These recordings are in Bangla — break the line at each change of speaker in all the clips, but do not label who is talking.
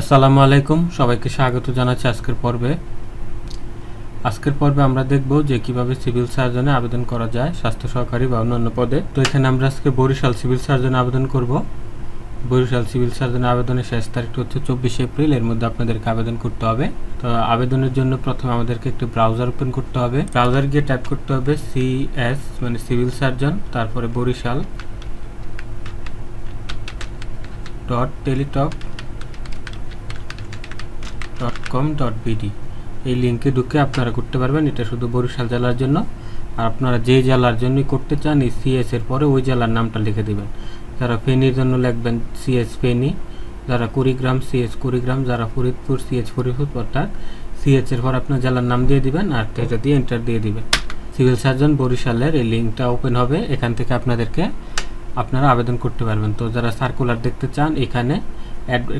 আসসালামু আলাইকুম, সবাইকে স্বাগত জানাচ্ছি আজকের পর্বে। আজকের পর্বে আমরা দেখব যে কীভাবে সিভিল সার্জনে আবেদন করা যায়, স্বাস্থ্য সহকারী বা অন্যান্য পদে। তো এখানে আমরা আজকে বরিশাল সিভিল সার্জনে আবেদন করব। বরিশাল সিভিল সার্জনে আবেদনের শেষ তারিখটা হচ্ছে চব্বিশে এপ্রিল, এর মধ্যে আপনাদেরকে আবেদন করতে হবে। তো আবেদনের জন্য প্রথমে আমাদেরকে একটি ব্রাউজার ওপেন করতে হবে। ব্রাউজার গিয়ে টাইপ করতে হবে সিএস মানে সিভিল সার্জন, তারপরে Barishal dot Teletalk dot com dot BD এই লিঙ্কে ঢুকে আপনারা করতে পারবেন। এটা শুধু বরিশাল জেলার জন্য। আর আপনারা যে জেলার জন্যই করতে চান, এই সিএস এর পরে ওই জেলার নামটা লিখে দিবেন। যারা ফেনীর জন্য লিখবেন সিএস ফেনী, যারা কুড়িগ্রাম সিএস কুড়িগ্রাম, যারা ফরিদপুর সিএস ফরিদপুর, অর্থাৎ সিএস এর পর আপনার জেলার নাম দিয়ে দিবেন আর এটা দিয়ে এন্টার দিয়ে দিবেন। সিভিল সার্জন বরিশালের এই লিঙ্কটা ওপেন হবে। এখান থেকে আপনাদেরকে আপনারা আবেদন করতে পারবেন। তো যারা সার্কুলার দেখতে চান, এখানে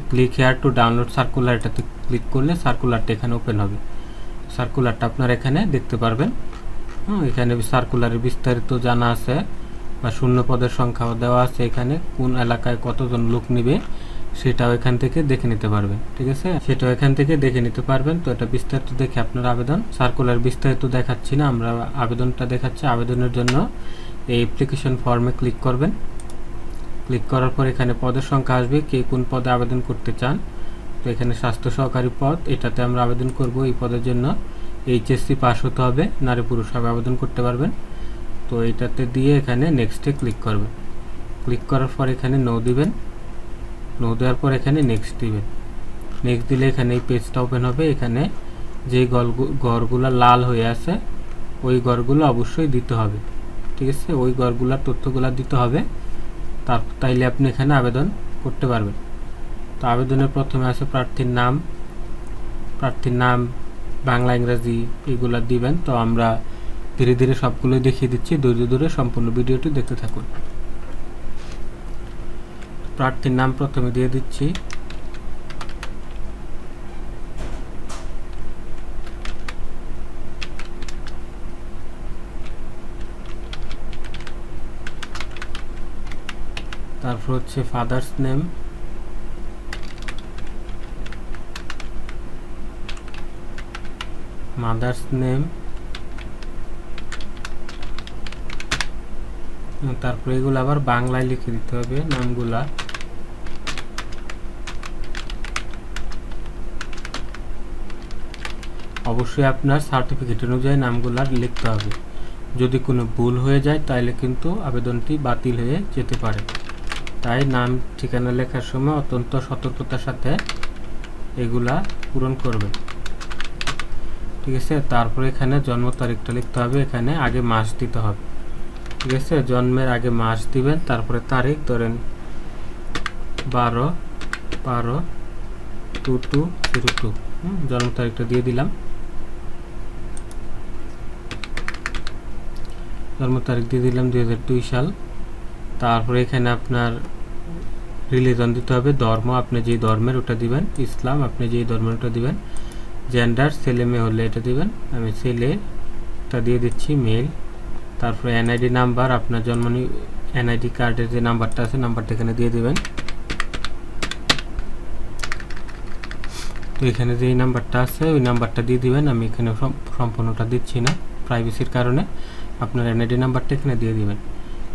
click here to download circular এটাতে ক্লিক করলে সার্কুলারটা এখানে ওপেন হবে। সার্কুলারটা আপনারা এখানে দেখতে পারবেন। এখানে সার্কুলারের বিস্তারিত জানা আছে বা শূন্য পদের সংখ্যাও দেওয়া আছে এখানে, কোন এলাকায় কতজন লোক নিবে সেটাও এখান থেকে দেখে নিতে পারবেন, ঠিক আছে? সেটাও এখান থেকে দেখে নিতে পারবেন। তো এটা বিস্তারিত দেখে আপনার আবেদন। সার্কুলার বিস্তারিত দেখাচ্ছি না, আমরা আবেদনটা দেখাচ্ছি। আবেদনের জন্য এই অ্যাপ্লিকেশন ফর্মে ক্লিক করবেন। ক্লিক করার পর এখানে পদের সংখ্যা আসবে, কে কোন পদে আবেদন করতে চান। তো এখানে স্বাস্থ্য সহকারী পদ, এটাতে আমরা আবেদন করব এই পদের জন্য। এইচএসসি পাস হতে হবে, নারী পুরুষ সবাই আবেদন করতে পারবেন। তো এইটাতে দিয়ে এখানে নেক্সটে ক্লিক করবেন। ক্লিক করার পর এখানে নো দিবেন। নো দেওয়ার পর এখানে নেক্সট দিবেন। নেক্সট দিলে এখানে এই পেজটা ওপেন হবে। এখানে যে ঘরগুলো লাল হয়ে আছে, ওই ঘরগুলো অবশ্যই দিতে হবে। ঠিক আছে? ওই ঘরগুলোর তথ্যগুলো দিতে হবে। তার তাইলে আপনি এখানে আবেদন করতে পারবেন। তো আবেদনের প্রথমে আছে প্রার্থীর নাম প্রার্থীর নাম, বাংলা, ইংরাজি এগুলো দিবেন। তো আমরা ধীরে ধীরে সবগুলোই দেখিয়ে দিচ্ছি। ধৈর্য ধরে সম্পূর্ণ ভিডিওটি দেখতে থাকুন। প্রার্থীর নাম প্রথমে দিয়ে দিচ্ছি। তারপর হচ্ছে ফাদার্স নেম মাদার্স নেম তারপরে এগুলো আবার বাংলায় লিখে দিতে হবে নামগুলা। অবশ্যই আপনার সার্টিফিকেট অনুযায়ী নামগুলা লিখতে হবে। যদি কোনো ভুল হয়ে যায় তাহলে কিন্তু আবেদনটি বাতিল হয়ে যেতে পারে। তাই নাম, ঠিকানা লেখার সময় অত্যন্ত সতর্কতার সাথে এগুলা পূরণ করবে। ঠিক আছে? তারপরে এখানে জন্ম তারিখটা লিখতে হবে। এখানে আগে মাস দিতে হবে। ঠিক আছে? জন্মের আগে মাস দিবেন, তারপরে তারিখ ধরেন বারো বারো, টু টু, জিরো, টু। জন্ম তারিখটা দিয়ে দিলাম। জন্ম তারিখ দিয়ে দিলাম দুই সাল। তারপরে এখানে আপনার রিলিজন দিতে হবে, ধর্ম, আপনি যেই ধর্মের ওটা দিবেন, ইসলাম, আপনি যেই ধর্মের ওটা দিবেন জেন্ডার ছেলে মেয়ে হলে এটা দিবেন, আমি ছেলেটা দিয়ে দিচ্ছি মেল তারপরে এনআইডি নাম্বার আপনার জন্ম এনআইডি কার্ডের যে নাম্বারটা আছে নাম্বারটা এখানে দিয়ে দিবেন। তো এখানে যে নাম্বারটা আছে, ওই নাম্বারটা দিয়ে দিবেন, আমি এখানে সম- সম্পূর্ণটা দিচ্ছি না প্রাইভেসির কারণে, আপনার এনআইডি নাম্বারটা এখানে দিয়ে দিবেন।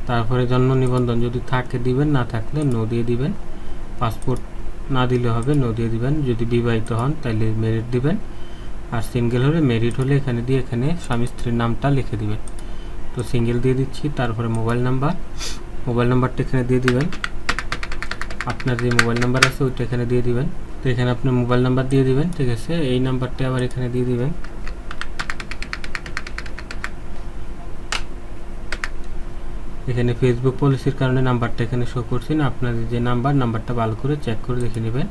তারপরে জন্ম নিবন্ধন যদি থাকে দিবেন, না থাকলে নো দিয়ে দিবেন। পাসপোর্ট না দিলে হবে নো দিয়ে দিবেন। যদি বিবাহিত হন তাহলে মেরিট দিবেন। আর সিঙ্গেল হলে মেরিট হলে এখানে দিয়ে এখানে স্বামী স্ত্রীর নামটা লিখে দিবেন। তো সিঙ্গেল দিয়ে দিচ্ছি, তারপরে মোবাইল নাম্বার মোবাইল নাম্বারটা এখানে দিয়ে দিবেন। আপনার যে মোবাইল নাম্বার আছে, ওইটা এখানে দিয়ে দিবেন। তো এখানে আপনি মোবাইল নাম্বার দিয়ে দিবেন, ঠিক আছে? এই নাম্বারটা আবার এখানে দিয়ে দিবেন। এখানে ফেসবুক পলিসির কারণে নাম্বারটা এখানে শো করছি না। আপনাদের যে নাম্বার নাম্বারটা ভালো করে চেক করে দেখে নেবেন।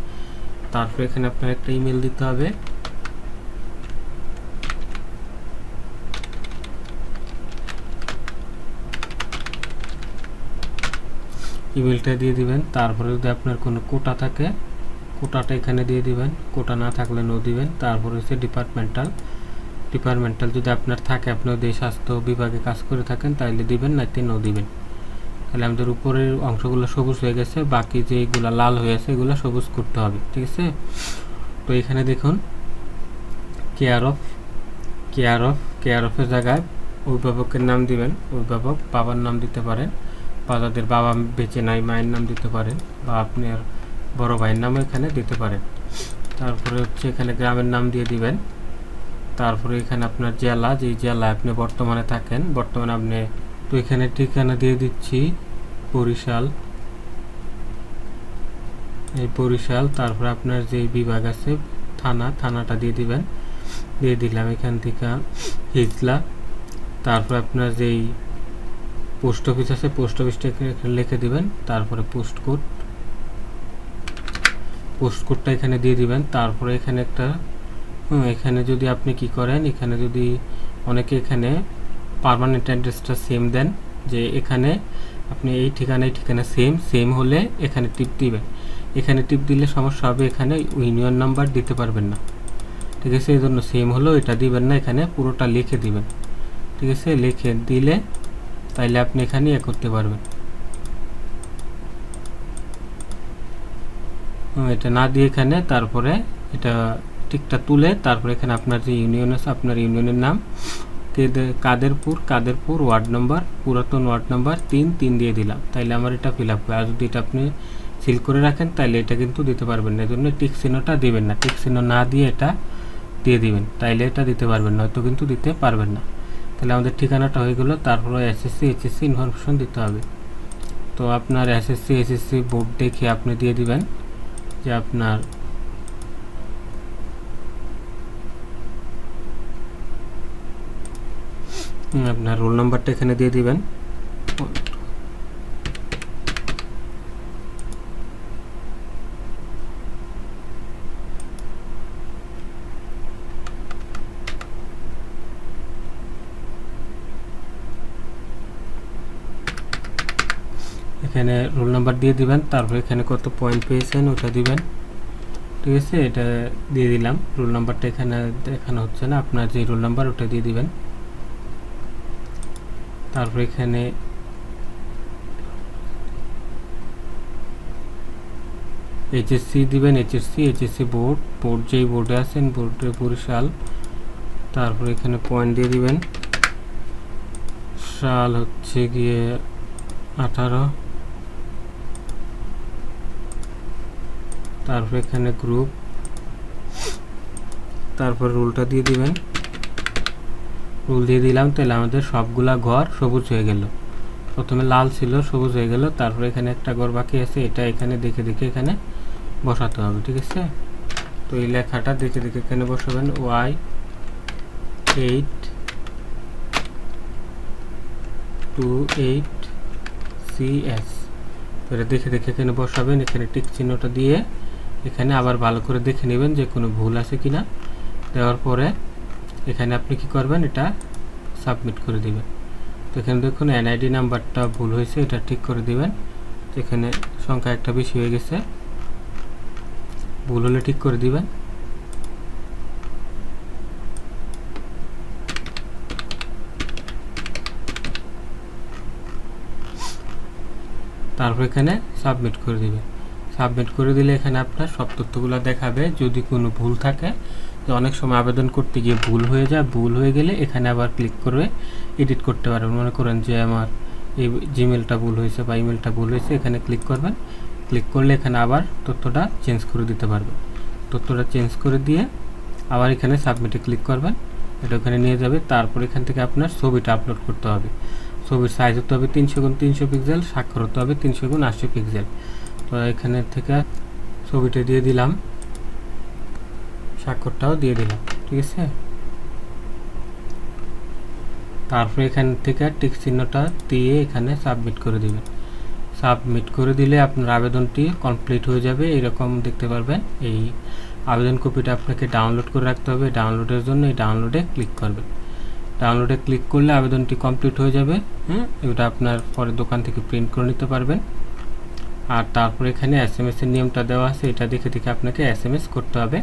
তারপর এখানে আপনার একটা ইমেল দিতে হবে। ইমেলটা দিয়ে দিবেন। তারপরে যদি আপনার কোনো কোটা থাকে, কোটাটা এখানে দিয়ে দিবেন। কোটা না থাকলে নো দিবেন। তারপরে হচ্ছে ডিপার্টমেন্টাল ডিপার্টমেন্টাল যদি আপনার থাকে আপনি ওই স্বাস্থ্য বিভাগে কাজ করে থাকেন তাহলে দিবেন নো দিবেন। তাহলে আমাদের উপরের অংশগুলো সবুজ হয়ে গেছে, বাকি যেগুলো লাল হয়ে আছে, এগুলো সবুজ করতে হবে, ঠিক আছে? তো এখানে দেখুন care of care of care অফের জায়গায় অভিভাবকের নাম দিবেন, অভিভাবক বাবার নাম দিতে পারেন, বা যাদের বাবা বেঁচে নাই, মায়ের নাম দিতে পারেন, বা আপনার বড় ভাইয়ের নামও এখানে দিতে পারেন। তারপরে হচ্ছে এখানে গ্রামের নাম দিয়ে দিবেন। তারপরে এখানে আপনার জেলা যেই জেলায় আপনি বর্তমানে থাকেন, বর্তমানে আপনি তো এখানে ঠিকানা দিয়ে দিচ্ছি, বরিশাল। এই বরিশাল, তারপরে আপনার যে বিভাগ আছে, থানা, থানাটা দিয়ে দিবেন। দিয়ে দিলাম এখান থেকে হিজলা। তারপর আপনার যেই পোস্ট অফিস আছে, পোস্ট অফিসটা লিখে দিবেন, তারপরে পোস্ট কোড। পোস্ট কোডটা এখানে দিয়ে দিবেন, তারপরে এখানে একটা হুম, এখানে যদি আপনি কি করেন এখানে যদি অনেকে এখানে পারমানেন্ট অ্যাড্রেসটা সেম দেন যে এখানে আপনি এই ঠিকানায় ঠিকানা সেম সেম হলে এখানে টিপ দিবেন। এখানে টিপ দিলে সমস্যা হবে এখানে ইউনিয়ন নাম্বার দিতে পারবেন না। ঠিক আছে? এই জন্য সেম হলেও এটা দিবেন না এখানে পুরোটা লিখে দিবেন। ঠিক আছে? লিখে দিলে তাইলে আপনি এখানে ইয়ে করতে পারবেন। এটা না দিয়ে এখানে তারপরে এটা টিকটা তুলে তারপরে এখানে আপনার যে ইউনিয়ন আছে, আপনার ইউনিয়নের নাম, কেদে- কাদেরপুর কাদেরপুর ওয়ার্ড নাম্বার, পুরাতন ওয়ার্ড নাম্বার তিন তিন দিয়ে দিলাম। তাইলে আমার এটা ফিল আপ আর যদি এটা আপনি সিল করে রাখেন, তাইলে এটা কিন্তু দিতে পারবেন না। এই জন্য টিক চিহ্নটা দিবেন না। টিক চিহ্ন না দিয়ে এটা দিয়ে দিবেন। তাইলে এটা দিতে পারবেন না। হয়তো কিন্তু দিতে পারবেন না। তাহলে আমাদের ঠিকানাটা হয়ে গেলো। তারপরে এসএসসি এইচএসসি ইনফরমেশন দিতে হবে। তো আপনার এসএসসি এসএসসি বোর্ড দেখে আপনি দিয়ে দিবেন যে আপনার আপনার রোল নাম্বারটা এখানে দিয়ে দিবেন। এখানে রোল নাম্বার দিয়ে দিবেন, তারপর এখানে কত পয়েন্ট পেয়েছেন ওটা দিবেন। ঠিক আছে? এটা দিয়ে দিলাম। রোল নাম্বারটা এখানে দেখানো হচ্ছে না। আপনার যে রোল নাম্বার ওটা দিয়ে দিবেন। তারপর এখানে এইচএসসি দিবেন এইচএসসি এইচএসসি বোর্ড বোর্ড যেই বোর্ডে আছেন বোর্ডে বরিশাল। তারপর এখানে পয়েন্ট দিয়ে দিবেন। সাল হচ্ছে গিয়ে আঠারো। তারপর এখানে গ্রুপ তারপর রুলটা দিয়ে দিবেন। রুল দিয়ে দিলাম, তাহলে আমাদের সবগুলা ঘর সবুজ হয়ে গেল। প্রথমে লাল ছিল, সবুজ হয়ে গেল, তারপর এখানে একটা ঘর বাকি আছে, এটা এখানে দেখে দেখে এখানে বসাতে হবে, ঠিক আছে? তো এই লেখাটা দেখে দেখে এখানে বসাবেন, Y eight two eight C S. এটা দেখে দেখে এখানে বসাবেন, এখানে টিক চিহ্নটা দিয়ে এখানে আবার ভালো করে দেখে নেবেন যে কোনো ভুল আছে কিনা। দেওয়ার পরে এখানে আপনি কি করবেন? এটা সাবমিট করে দিবেন। তো এখানে দেখুন এনআইডি নাম্বারটা ভুল হয়েছে, এটা ঠিক করে দিবেন। তো এখানে সংখ্যা একটা বেশি হয়ে গেছে। ভুল হলে ঠিক করে দিবেন। তারপর এখানে সাবমিট করে দিবেন। সাবমিট করে দিলে এখানে আপনার সব তথ্যগুলো দেখাবে। যদি কোনো ভুল থাকে অনেক সময় আবেদন করতে গিয়ে ভুল হয়ে যায়, ভুল হয়ে গেলে এখানে আবার ক্লিক করে এডিট করতে পারবেন। মনে করেন যে আমার এই জিমেলটা ভুল হয়েছে বা ইমেলটা ভুল হয়েছে, এখানে ক্লিক করবেন। ক্লিক করলে এখানে আবার তথ্যটা চেঞ্জ করে দিতে পারবেন। তথ্যটা চেঞ্জ করে দিয়ে আবার এখানে সাবমিটে ক্লিক করবেন। এটা ওখানে নিয়ে যাবে। তারপর এখান থেকে আপনার ছবিটা আপলোড করতে হবে। ছবির সাইজ হতে হবে তিনশো গুণ তিনশো পিক্সেল স্বাক্ষর হতে হবে তিনশো গুণ আশি পিক্সেল তো এখানে থেকে ছবিটা দিয়ে দিলাম। স্বাক্ষরটাও দিয়ে দিলাম, ঠিক আছে? তারপরে এখান থেকে টিক চিহ্নটা দিয়ে এখানে সাবমিট করে দিবেন। সাবমিট করে দিলে আপনার আবেদনটি কমপ্লিট হয়ে যাবে, এরকম দেখতে পারবেন। এই আবেদন কপিটা আপনাকে ডাউনলোড করে রাখতে হবে। ডাউনলোডের জন্য এই ডাউনলোডে ক্লিক করবেন। ডাউনলোডে ক্লিক করলে আবেদনটি কমপ্লিট হয়ে যাবে হ্যাঁ? এটা আপনার পরে দোকান থেকে প্রিন্ট করে নিতে পারবেন। আর তারপর এখানে এস এম এর নিয়মটা দেওয়া আছে, এটা দেখে দেখে আপনাকে এস এম এস করতে হবে।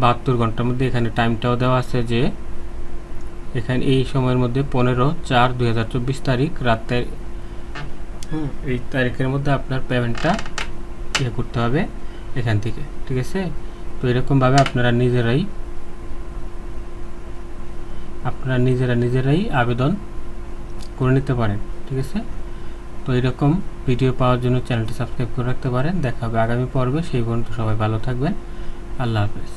বাহাত্তর ঘণ্টার মধ্যে এখানে টাইমটাও দেওয়া আছে যে, এখানে এই সময়ের মধ্যে পনেরো চার দুই তারিখ রাতে হুম, এই তারিখের মধ্যে আপনার পেমেন্টটা ইয়ে করতে হবে এখান থেকে, ঠিক আছে? তো এরকমভাবে আপনারা নিজেরাই, আপনারা নিজেরা নিজেরাই আবেদন করে নিতে পারেন, ঠিক আছে? তো এরকম ভিডিও পাওয়ার জন্য চ্যানেলটি সাবস্ক্রাইব করে রাখতে পারেন। দেখা হবে আগামী পর্বে। সেই পর্যন্ত সবাই ভালো থাকবেন। আল্লাহ হাফেজ।